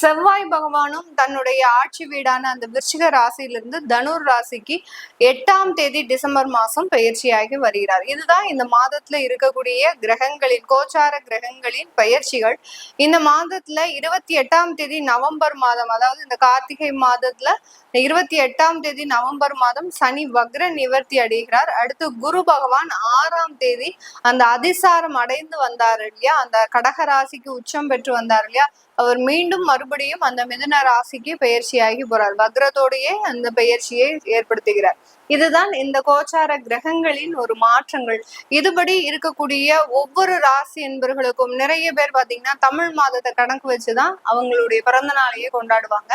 செவ்வாய் பகவானும் தன்னுடைய ஆட்சி வீடான அந்த விருச்சிக ராசியிலிருந்து தனுர் ராசிக்கு எட்டாம் தேதி டிசம்பர் மாசம் பயிற்சியாகி வருகிறார். இதுதான் இந்த மாதத்துல இருக்கக்கூடிய கிரகங்களின் கோச்சார கிரகங்களின் பயிற்சிகள். இந்த மாதத்துல இருபத்தி எட்டாம் தேதி நவம்பர் மாதம் அதாவது இந்த கார்த்திகை மாதத்துல இருபத்தி எட்டாம் தேதி நவம்பர் மாதம் சனி வக்ர நிவர்த்தி அடைகிறார். அடுத்து குரு பகவான் ஆறாம் தேதி அந்த அதிசாரம் அடைந்து வந்தார் இல்லையா? அந்த கடக ராசிக்கு உச்சம் பெற்று வந்தார் இல்லையா? அவர் மீண்டும் மறுபடியும் அந்த மிதுன ராசிக்கு பயிற்சியாகி போறார். வக்ரத்தோடையே அந்த பயிற்சியை ஏற்படுத்துகிறார். இதுதான் இந்த கோச்சார கிரகங்களின் ஒரு மாற்றங்கள். இதுபடி இருக்கக்கூடிய ஒவ்வொரு ராசி என்பவர்களுக்கும் நிறைய பேர் பாத்தீங்கன்னா தமிழ் மாதத்தை கணக்கு வச்சுதான் அவங்களுடைய பிறந்த நாளையே கொண்டாடுவாங்க.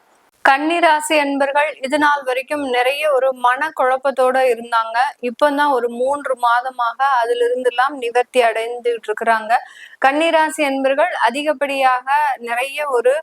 கன்னிராசி அன்பர்கள் இது நாள் வரைக்கும் நிறைய ஒரு மன குழப்பத்தோட இருந்தாங்க. இப்பதான் ஒரு மூன்று மாதமாக அதுல இருந்தெல்லாம் நிவர்த்தி அடைந்துட்டு இருக்கிறாங்க. கன்னிராசி அன்பர்கள் அதிகப்படியாக நிறைய ஒரு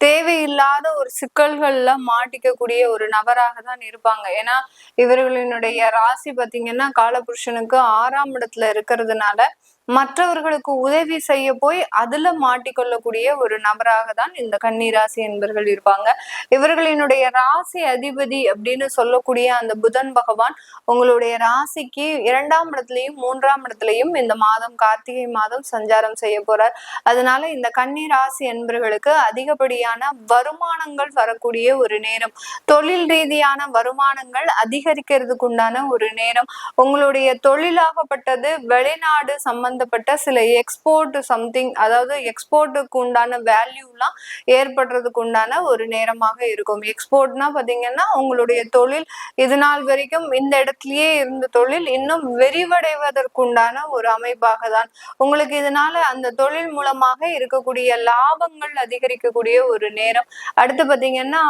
தேவையில்லாத ஒரு சிக்கல்கள்ல மாட்டிக்கக்கூடிய ஒரு நபராக தான் இருப்பாங்க. ஏன்னா இவர்களினுடைய ராசி பாத்தீங்கன்னா காலபுருஷனுக்கு ஆறாம் இடத்துல இருக்கிறதுனால மற்றவர்களுக்கு உதவி செய்ய போய் அதுல மாட்டிக்கொள்ளக்கூடிய ஒரு நபராக தான் இந்த கன்னிராசி என்பர்கள் இருப்பாங்க. இவர்களினுடைய ராசி அதிபதி அப்படின்னு சொல்லக்கூடிய அந்த புதன் பகவான் உங்களுடைய ராசிக்கு இரண்டாம் இடத்துலையும் மூன்றாம் இடத்துலையும் இந்த மாதம் கார்த்திகை மாதம் சஞ்சாரம் செய்ய போறார். அதனால இந்த கன்னி ராசி என்பர்களுக்கு அதிகப்படியான வருமானங்கள் வரக்கூடிய ஒரு நேரம். தொழில் ரீதியான வருமானங்கள் அதிகரிக்கிறதுக்கு உண்டான ஒரு நேரம். உங்களுடைய தொழிலாகப்பட்டது வெளிநாடு சம்பந்த சம்பந்தப்பட்ட சில எக்ஸ்போர்ட் சம்திங் அதாவது எக்ஸ்போர்ட்டுக்கு உண்டான வேல்யூலாம் ஏற்படுறதுக்கு உண்டான ஒரு நேரமாக இருக்கும். எக்ஸ்போர்ட்னா பாத்தீங்கன்னா உங்களுடைய தொழில் இது நாள் வரைக்கும் இந்த இடத்துலயே இருந்த தொழில் இன்னும் விரிவடைவதற்குண்டான ஒரு அமைப்பாக தான். உங்களுக்கு இதனால அந்த தொழில் மூலமாக இருக்கக்கூடிய லாபங்கள் அதிகரிக்கக்கூடிய ஒரு நேரம். அடுத்து பாத்தீங்கன்னா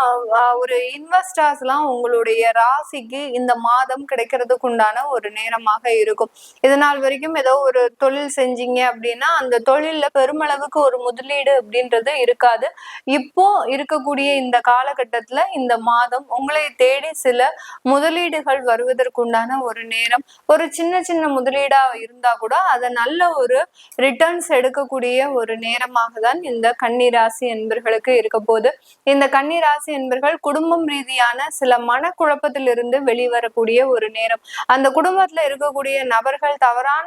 ஒரு இன்வெஸ்டர்ஸ் எல்லாம் உங்களுடைய ராசிக்கு இந்த மாதம் கிடைக்கிறதுக்கு உண்டான ஒரு நேரமாக இருக்கும். இது நாள் வரைக்கும் ஏதோ ஒரு தொழில் தொழில் செஞ்சீங்க அப்படின்னா அந்த தொழில்ல பெருமளவுக்கு ஒரு முதலீடு அப்படின்றது இருக்காது. இப்போ இருக்கக்கூடிய இந்த காலகட்டத்துல இந்த மாதம் உங்களை தேடி சில முதலீடுகள் வருவதற்குண்டான ஒரு நேரம் ஒரு சின்ன சின்ன முதலீடா இருந்தா கூட அதை நல்ல ஒரு ரிட்டர்ன்ஸ் எடுக்கக்கூடிய ஒரு நேரமாக தான் இந்த கன்னிராசி என்பர்களுக்கு இருக்க போது இந்த கன்னிராசி என்பர்கள் குடும்பம் ரீதியான சில மனக்குழப்பத்திலிருந்து வெளிவரக்கூடிய ஒரு நேரம். அந்த குடும்பத்துல இருக்கக்கூடிய நபர்கள் தவறான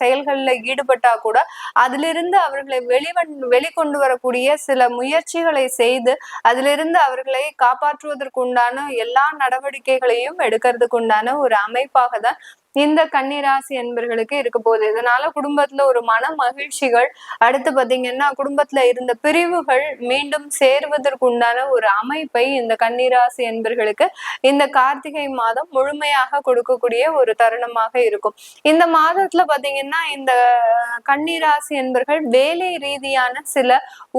செயல்கள் செயல்கள்ல ஈடுபட்டா கூட அதிலிருந்து அவர்களை வெளிவன் வெளிக்கொண்டு வரக்கூடிய சில முயற்சிகளை செய்து அதிலிருந்து அவர்களை காப்பாற்றுவதற்குண்டான எல்லா நடவடிக்கைகளையும் எடுக்கிறதுக்கு உண்டான ஒரு அமைப்பாக தான் இந்த கன்னிராசி என்பர்களுக்கு இருக்க போகுது. இதனால குடும்பத்துல ஒரு மன மகிழ்ச்சிகள் அடுத்து பாத்தீங்கன்னா குடும்பத்துல இருந்த பிரிவுகள் மீண்டும் சேர்வதற்கு உண்டான ஒரு அமைப்பை இந்த கன்னிராசி என்பர்களுக்கு இந்த கார்த்திகை மாதம் முழுமையாக கொடுக்கக்கூடிய ஒரு தருணமாக இருக்கும். இந்த மாதத்துல பாத்தீங்கன்னா இந்த கன்னிராசி என்பர்கள் வேலை ரீதியான சில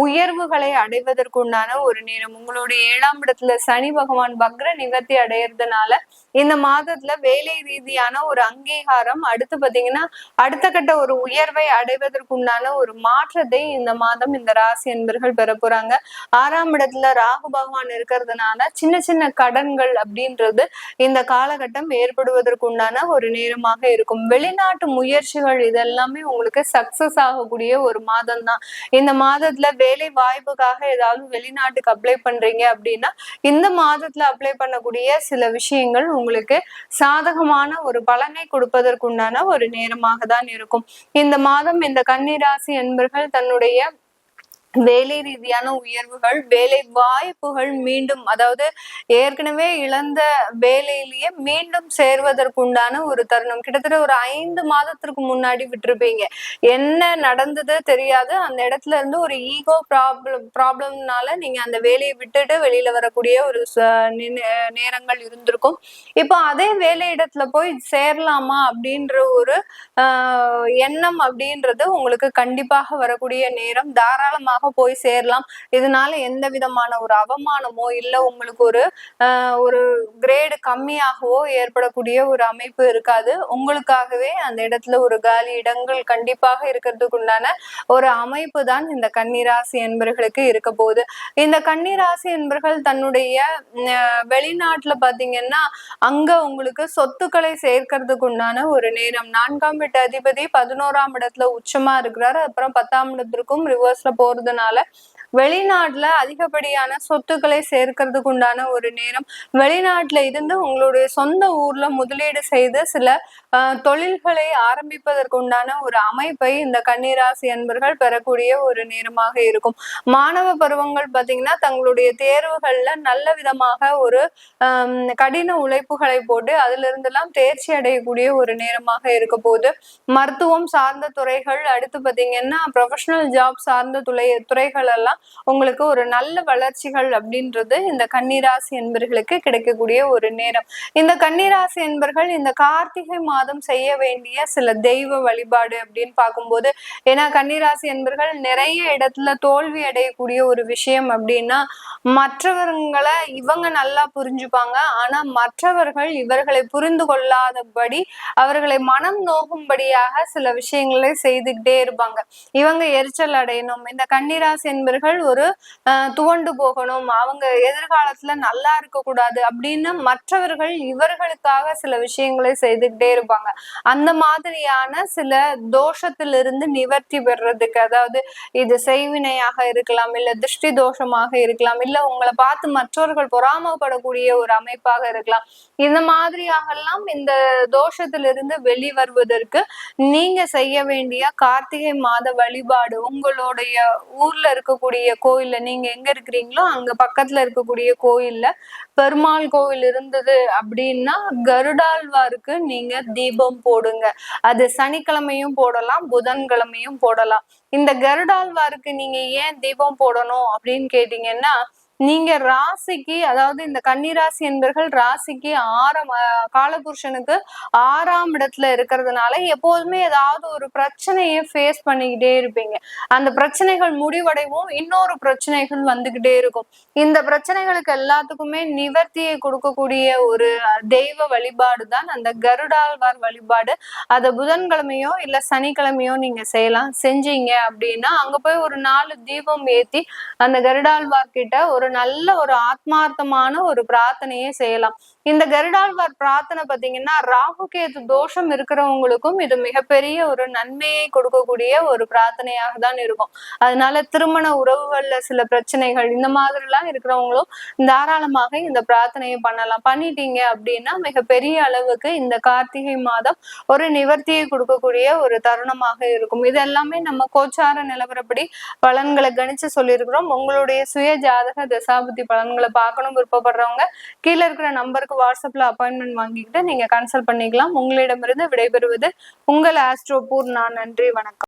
உயர்வுகளை அடைவதற்குண்டான ஒரு நேரம். உங்களுடைய ஏழாம் இடத்துல சனி பகவான் பக்ர நிவர்த்தி அடையிறதுனால இந்த மாதத்துல வேலை ரீதியான ஒரு அங்கீகாரம். அடுத்து பாத்தீங்கன்னா அடுத்த கட்ட ஒரு உயர்வை அடைவதற்குண்டான ஒரு மாற்றத்தை இந்த மாதம் இந்த ராசி அன்பர்கள் பெற போறாங்க. ஆறாம் இடத்துல ராகு பகவான் இருக்கிறதுனால சின்ன சின்ன கடன்கள் அப்படின்றது இந்த காலகட்டம் ஏற்படுவதற்குண்டான ஒரு நேரமாக இருக்கும். வெளிநாட்டு முயற்சிகள் இதெல்லாமே உங்களுக்கு சக்சஸ் ஆகக்கூடிய ஒரு மாதம் தான் இந்த மாதத்துல வேலை வாய்ப்புக்காக ஏதாவது வெளிநாட்டுக்கு அப்ளை பண்றீங்க அப்படின்னா இந்த மாதத்துல அப்ளை பண்ணக்கூடிய சில விஷயங்கள் உங்களுக்கு சாதகமான ஒரு பலன் கொடுப்பதற்குண்டான ஒரு நேரமாக தான் இருக்கும். இந்த மாதம் இந்த கன்னிராசி என்பர்கள் தன்னுடைய வேலை ரீதியான உயர்வுகள் வேலை வாய்ப்புகள் மீண்டும் அதாவது ஏற்கனவே இழந்த வேலையிலேயே மீண்டும் சேர்வதற்குண்டான ஒரு தருணம். கிட்டத்தட்ட ஒரு ஐந்து மாதத்திற்கு முன்னாடி விட்டுருப்பீங்க. என்ன நடந்தது தெரியாது. அந்த இடத்துல இருந்து ஒரு ஈகோ ப்ராப்ளம் ப்ராப்ளம்னால நீங்க அந்த வேலையை விட்டுட்டு வெளியில வரக்கூடிய ஒரு நேரங்கள் இருந்திருக்கும். இப்போ அதே வேலை இடத்துல போய் சேரலாமா அப்படின்ற ஒரு எண்ணம் அப்படின்றது உங்களுக்கு கண்டிப்பாக வரக்கூடிய நேரம். தாராளமாக போய் சேரலாம். இதனால எந்த விதமான ஒரு அவமானமோ இல்லை உங்களுக்கு ஒரு ஒரு கிரேடு கம்மியாகவோ ஏற்படக்கூடிய ஒரு அமைப்பு இருக்காது. உங்களுக்காகவே அந்த இடத்துல ஒரு காலி இடங்கள் கண்டிப்பாக இருக்கிறதுக்கு உண்டான ஒரு அமைப்பு தான் இந்த கன்னிராசி என்பர்களுக்கு இருக்க போகுது. இந்த கன்னிராசி என்பர்கள் தன்னுடைய வெளிநாட்டுல பாத்தீங்கன்னா அங்க உங்களுக்கு சொத்துக்களை சேர்க்கறதுக்கு உண்டான ஒரு நேரம். நான்காம் வீட்டு அதிபதி பதினோராம் இடத்துல உச்சமா இருக்கிறாரு. அப்புறம் பத்தாம் இடத்திற்கும் ரிவர்ஸ்ல போறது இருக்கிறதுனால வெளிநாட்டுல அதிகப்படியான சொத்துக்களை சேர்க்கறதுக்கு உண்டான ஒரு நேரம் வெளிநாட்டுல இருந்து உங்களுடைய சொந்த ஊர்ல முதலீடு செய்து சில தொழில்களை ஆரம்பிப்பதற்கு உண்டான ஒரு அமைப்பை இந்த கன்னிராசி அன்பர்கள் பெறக்கூடிய ஒரு நேரமாக இருக்கும். மாணவ பருவங்கள் பார்த்தீங்கன்னா தங்களுடைய தேர்வுகள்ல நல்ல விதமாக ஒரு கடின உழைப்புகளை போட்டு அதுல இருந்தெல்லாம் தேர்ச்சி அடையக்கூடிய ஒரு நேரமாக இருக்க போது மருத்துவம் சார்ந்த துறைகள் அடுத்து பார்த்தீங்கன்னா ப்ரொஃபஷனல் ஜாப் சார்ந்த துறை துறைகள் எல்லாம் உங்களுக்கு ஒரு நல்ல வளர்ச்சிகள் அப்படின்றது இந்த கன்னிராசி என்பர்களுக்கு கிடைக்கக்கூடிய ஒரு நேரம். இந்த கன்னிராசி என்பர்கள் இந்த கார்த்திகை மாதம் செய்ய வேண்டிய சில தெய்வ வழிபாடு அப்படின்னு பார்க்கும்போது ஏன்னா கன்னிராசி என்பர்கள் நிறைய இடத்துல தோல்வி அடையக்கூடிய ஒரு விஷயம் அப்படின்னா மற்றவர்களை இவங்க நல்லா புரிஞ்சுப்பாங்க. ஆனா மற்றவர்கள் இவர்களை புரிந்து கொள்ளாதபடி அவர்களை மனம் நோகும்படியாக சில விஷயங்களை செய்துக்கிட்டே இருப்பாங்க. இவங்க எரிச்சல் அடையணும். இந்த கன்னிராசி என்பர்கள் ஒரு துவண்டு போகணும். அவங்க எதிர்காலத்துல நல்லா இருக்க கூடாது அப்படின்னு மற்றவர்கள் இவர்களுக்காக சில விஷயங்களை செய்துக்கிட்டே இருப்பாங்க. அந்த மாதிரியான சில தோஷத்திலிருந்து நிவர்த்தி பெறதுக்கு அதாவது இது செய்வினையாக இருக்கலாம் இல்ல திருஷ்டி தோஷமாக இருக்கலாம் இல்ல உங்களை பார்த்து மற்றவர்கள் பொறாமப்படக்கூடிய ஒரு அமைப்பாக இருக்கலாம். இந்த மாதிரியாகலாம் இந்த தோஷத்திலிருந்து வெளிவருவதற்கு நீங்க செய்ய வேண்டிய கார்த்திகை மாத வழிபாடு உங்களுடைய ஊர்ல இருக்கக்கூடிய கோயில்ல நீங்க எங்க இருக்கிறீங்களோ அங்க பக்கத்துல இருக்கக்கூடிய கோயில்ல பெருமாள் கோவில் இருந்தது அப்படின்னா கருடாழ்வாருக்கு நீங்க தீபம் போடுங்க. அது சனிக்கிழமையும் போடலாம் புதன்கிழமையும் போடலாம். இந்த கருடாழ்வாருக்கு நீங்க ஏன் தீபம் போடணும் அப்படின்னு கேட்டீங்கன்னா நீங்க ராசிக்கு அதாவது இந்த கன்னிராசி என்பர்கள் ராசிக்கு ஆறாம் காலபுருஷனுக்கு ஆறாம் இடத்துல இருக்கிறதுனால எப்போதுமே ஏதாவது ஒரு பிரச்சனையை ஃபேஸ் பண்ணிக்கிட்டே இருப்பீங்க. அந்த பிரச்சனைகள் முடிவடைவும் இன்னொரு பிரச்சனைகள் வந்துகிட்டே இருக்கும். இந்த பிரச்சனைகளுக்கு எல்லாத்துக்குமே நிவர்த்தியை கொடுக்கக்கூடிய ஒரு தெய்வ வழிபாடு தான் அந்த கருடாழ்வார் வழிபாடு. அதை புதன்கிழமையோ இல்ல சனிக்கிழமையோ நீங்க செய்யலாம். செஞ்சீங்க அப்படின்னா அங்க போய் ஒரு நாலு தீபம் ஏத்தி அந்த கருடாழ்வார் கிட்ட ஒரு ஒரு நல்ல ஒரு ஆத்மார்த்தமான ஒரு பிரார்த்தனையே செய்யலாம். இந்த கருடாழ்வார் பிரார்த்தனை பார்த்தீங்கன்னா ராகுகேது தோஷம் இருக்கிறவங்களுக்கும் இது மிகப்பெரிய ஒரு நன்மையை கொடுக்கக்கூடிய ஒரு பிரார்த்தனையாக தான் இருக்கும். அதனால திருமண உறவுகள்ல சில பிரச்சனைகள் இந்த மாதிரி எல்லாம் இருக்கிறவங்களும் தாராளமாக இந்த பிரார்த்தனையை பண்ணலாம். பண்ணிட்டீங்க அப்படின்னா மிகப்பெரிய அளவுக்கு இந்த கார்த்திகை மாதம் ஒரு நிவர்த்தியை கொடுக்கக்கூடிய ஒரு தருணமாக இருக்கும். இது எல்லாமே நம்ம கோச்சார நிலவரப்படி பலன்களை கணிச்சு சொல்லியிருக்கிறோம். உங்களுடைய சுய ஜாதக தசாபுத்தி பலன்களை பார்க்கணும் விருப்பப்படுறவங்க கீழே இருக்கிற நம்பருக்கு வாட்ஸ்அப்ல அப்பாயின்மெண்ட் வாங்கிக்கிட்டு நீங்க கன்சல்ட் பண்ணிக்கலாம். உங்களிடமிருந்து விடைபெறுவது உங்கள் ஆஸ்ட்ரோ பூர்ணா நன்றி வணக்கம்.